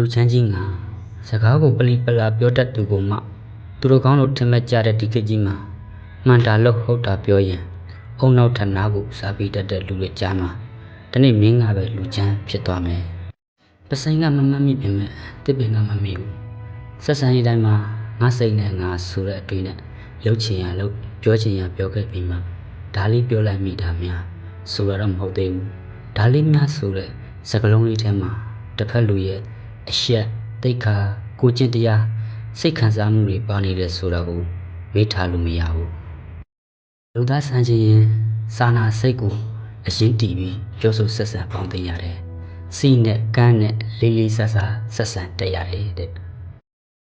လူချမ်းကြီးငါစကားကိုပလီပလာပြောတတ်သူကိုမှသူတို့ကောင်းလို့ထင်မဲ့ကြတဲ့ဒီခေတ်ကြီးမှာမှန်တာလို့ဟုတ်တာပြောရင်အုံနောက်ထနာကိုစားပြီးတတ်တဲ့လူတွေကြားမှာဒီနေ့မင်းကပဲလူချမ်းဖြစ်သွားမယ်ပစိန်ကမမတ်မိပြင်မဲ့တစ်ပင်ကမမေ့ဘူးဆက်ဆံရေးတိုင်းမှာငါစိတ်နဲ့ငါဆိုတဲ့အတွေ့နဲ့လှုပ်ချင်ရလှုပ်ပြောချင်ရပြောခဲ့ပြီးမှဒါလေးပြောလိုက်မိတာများဆိုရတော့မဟုတ်သေးဘူးဒါလေးများဆိုတဲ့စကလုံးလေးထဲမှာတစ်ဖက်လူရဲ့ အရှက်တိတ်ခါကိုကျင့်တရားစိတ်ခံစားမှုတွေပါနေတယ်ဆိုတာကိုမေ့ထားလို့မရဘူးလူသားဆန်းချင်းရင်စာနာစိတ်ကိုအရင်တည်ပြီးပြောဆိုဆက်ဆံပေါင်းသိရတယ်စီနဲ့ကန်းနဲ့လေးလေးဆဆဆက်ဆံတက်ရတယ်တဲ့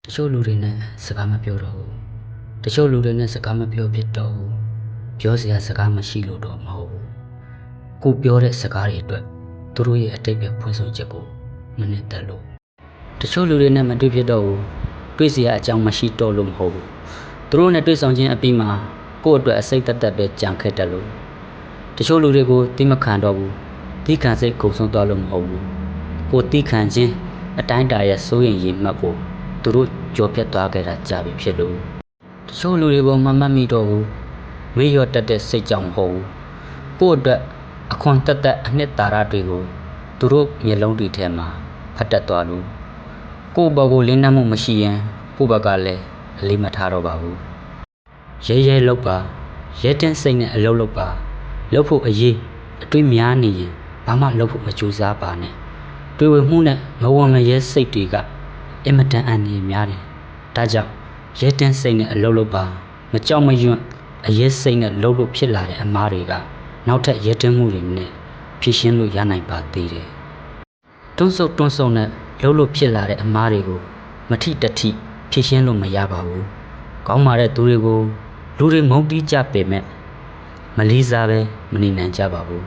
တချို့လူတွေနဲ့စကားမပြောတော့ဘူးတချို့လူတွေနဲ့စကားမပြောဖြစ်တော့ဘူးပြောစရာစကားမရှိလို့တော့မဟုတ်ဘူးကိုပြောတဲ့စကားတွေအတွက်သူတို့ရဲ့အတိတ်ပဲဖွင့်ဆိုချက်ကိုမနစ်သက်လို့ တချို့လူတွေနဲ့မတွေ့ဖြစ်တော့ဘူးတွေ့စရာအကြောင်းမရှိတော့လို့မဟုတ်ဘူးသူတို့နဲ့တွေ့ဆောင်ခြင်းအပြီးမှာကိုယ့်အတွက်အစိတ်သက်သက်ပဲကြံခဲ့တယ်လို့တချို့လူတွေကိုတိမခံတော့ဘူးတိခံစိတ်ကုန်ဆုံးသွားလို့မဟုတ်ဘူးကိုတိခံခြင်းအတိုင်းတာရဲ့စိုးရင်ရင်မှတ်ကိုသူတို့ကြော်ပြတ်သွားခဲ့တာကြာပြီဖြစ်လို့တချို့လူတွေပေါ်မမှတ်မိတော့ဘူးမေ့လျော့တတ်တဲ့စိတ်ကြောင့်မဟုတ်ဘူးကိုယ့်အတွက်အခွန်တက်တက်အနှစ်သာရတွေကိုသူတို့မျက်လုံးတွေထဲမှာဖတ်တတ်သွားလို့ ကိုယ့်ဘက်ကိုလင်းနှံ့မှုမရှိရင်ကိုယ့်ဘက်ကလည်းအလေးမထားတော့ပါဘူးရဲရဲလောက်ပါရဲတင်းစိတ်နဲ့အလုပ်လုပ်ပါလုပ်ဖို့အရေးအတွေးများနေရင်ဘာမှလုပ်ဖို့မကြိုးစားပါနဲ့တွေ့ဝေမှုနဲ့မဝံမရဲစိတ်တွေကအင်မတန်အန်နေများတယ်။ဒါကြောင့်ရဲတန်းစိတ်နဲ့အလုပ်လုပ်ပါမကြောက်မရွံ့အရဲစိတ်နဲ့လုပ်လို့ဖြစ်လာတဲ့အမားတွေကနောက်ထပ်ရဲတန်းမှုတွေနဲ့ဖြည့်ရှင်းလို့ရနိုင်ပါသေးတယ်။တွန်းဆုပ်တွန်းဆုပ်နဲ့ လုပ်လို့ဖြစ်လာတဲ့အမားတွေကိုမထိတထိဖြည့်ရှင်းလို့မရပါဘူး။ကောင်းပါတဲ့သူတွေကိုလူတွေငုံတီးကြပေမဲ့မလေးစားပဲမနေနိုင်ကြပါဘူး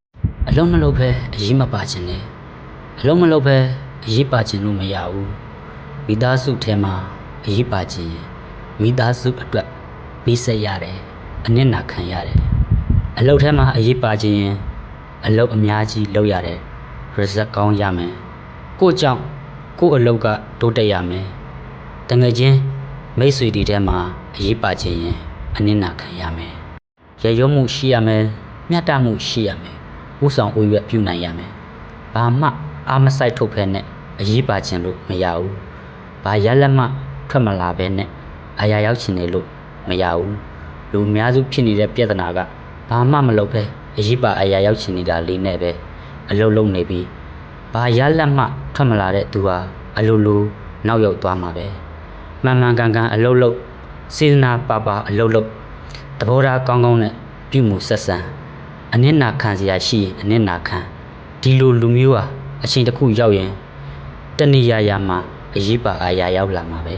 ။အလုံးမလုံးပဲအရေးမပါခြင်းနဲ့အလုံးမလုံးပဲအရေးပါခြင်းလို့မရဘူး။မိသားစုထဲမှာအရေးပါခြင်းရင်မိသားစုအတွက်ပြီးဆက်ရတယ်အနစ်နာခံရတယ်အလုပ်ထဲမှာအရေးပါခြင်းရင်အလုပ်အများကြီးလုပ်ရတယ် result ကောင်းရမယ် ကို့ကြောင့်ကို့အလုပ်ကတိုးတက်ရမယ်တငယ်ချင်းမိတ်ဆွေတွေထဲမှာအရေးပါခြင်းရင်အနစ်နာခံရမယ်ရရုံမှုရှိရမယ်မျှတမှုရှိရမယ်ဥဆောင်ဥရွက်ပြုနိုင်ရမယ်ဘာမှအာမဆိုင်ထုတ်ဖဲနဲ့အရေးပါခြင်းလို့မရဘူးဘာရလက်မှထွက်မလာပဲနဲ့အာရရောက်ချင်တယ်လို့မရဘူးလူအများစုဖြစ်နေတဲ့ပြဿနာကဘာမှမလုပ်ပဲအရေးပါအာရရောက်ချင်နေတာလေးနဲ့ပဲအလုံးလုံးနေပြီး ဘာရလက်မှထွက်မလာတဲ့သူဟာအလိုလိုနောက်ရောက်သွားမှာပဲမှန်မှန်ကန်ကန်အလုံးလုံးစေတနာပါပါအလုံးလုံးသဘောထားကောင်းကောင်းနဲ့ပြုမှုဆက်ဆံအနစ်နာခံစရာရှိရင်အနစ်နာခံဒီလိုလူမျိုးဟာအချိန်တစ်ခုရောက်ရင်တဏှိယာယာမှာအရေးပါအားရရောက်လာမှာပဲ